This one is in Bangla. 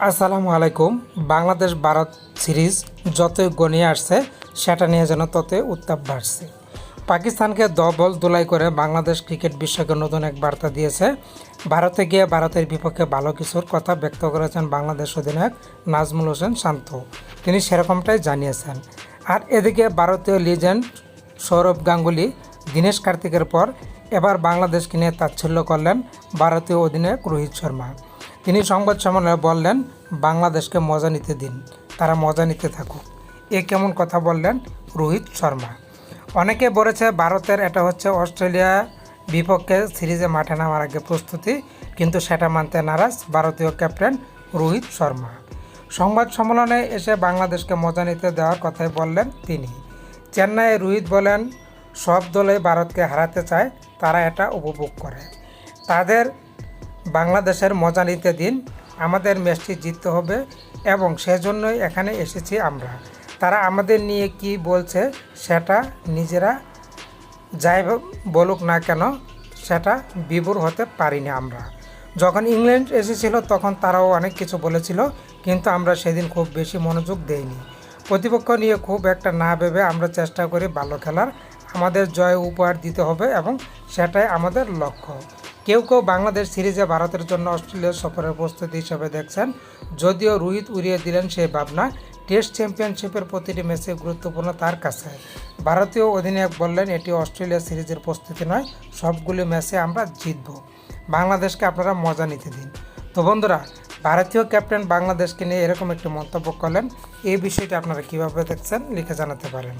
আসসালামু আলাইকুম। বাংলাদেশ ভারত সিরিজ যতই গনিয়ে আসছে, সেটা নিয়ে যেন ততই উত্তাপ বাড়ছে। পাকিস্তানকে দবল দোলাই করে বাংলাদেশ ক্রিকেট বিশ্বকে নতুন এক বার্তা দিয়েছে। ভারতে গিয়ে ভারতের বিপক্ষে ভালো কিছুর কথা ব্যক্ত করেছেন বাংলাদেশ অধিনায়ক নাজমুল হোসেন শান্ত। তিনি সেরকমটাই জানিয়েছেন। আর এদিকে ভারতীয় লিজেন্ড সৌরভ গাঙ্গুলি, দীনেশ কার্তিকের পর এবার বাংলাদেশকে নিয়ে তাচ্ছল্য করলেন ভারতীয় অধিনায়ক রোহিত শর্মা। তিনি সংবাদ সম্মেলনে বললেন, বাংলাদেশকে মজা নিতে দিন, তারা মজা নিতে থাকুক। এ কেমন কথা বললেন রোহিত শর্মা। অনেকে বলেছে ভারতের এটা হচ্ছে অস্ট্রেলিয়া বিপক্ষে সিরিজে মাঠে নামার আগে প্রস্তুতি, কিন্তু সেটা মানতে নারাজ ভারতীয় ক্যাপ্টেন রোহিত শর্মা। সংবাদ সম্মেলনে এসে বাংলাদেশকে মজা নিতে দেওয়ার কথাই বললেন তিনি। চেন্নাইয়ে রোহিত বলেন, সব দলে ভারতকে হারাতে চায়, তারা এটা উপভোগ করে। তাদের বাংলাদেশের মজা নিতে দিন, আমাদের ম্যাচটি জিততে হবে এবং সেজন্যই এখানে এসেছি আমরা। তারা আমাদের নিয়ে কি বলছে সেটা নিজেরা যাই বলুক না কেন, সেটা বিবুর হতে পারিনি আমরা। যখন ইংল্যান্ড এসেছিল তখন তারাও অনেক কিছু বলেছিল, কিন্তু আমরা সেদিন খুব বেশি মনোযোগ দেইনি। প্রতিপক্ষ নিয়ে খুব একটা না ভেবে আমরা চেষ্টা করি ভালো খেলার। আমাদের জয় উপহার দিতে হবে এবং সেটাই আমাদের লক্ষ্য। কেউ কেউ বাংলাদেশ সিরিজে ভারতের জন্য অস্ট্রেলিয়া সফরের প্রস্তুতি হিসেবে দেখছেন। যদিও রোহিত উড়িয়ে দিলেন সেই ভাবনা, টেস্ট চ্যাম্পিয়নশিপের প্রতিটি ম্যাচে গুরুত্বপূর্ণ তার কাছে। ভারতীয় অধিনায়ক বললেন, এটি অস্ট্রেলিয়া সিরিজের প্রস্তুতি নয়, সবগুলি ম্যাচে আমরা জিতব। বাংলাদেশকে আপনারা মজা নিতে দিন। তো বন্ধুরা, ভারতীয় ক্যাপ্টেন বাংলাদেশকে নিয়ে এরকম একটি মন্তব্য করলেন এই বিষয়টি আপনারা কীভাবে দেখছেন লিখে জানাতে পারেন।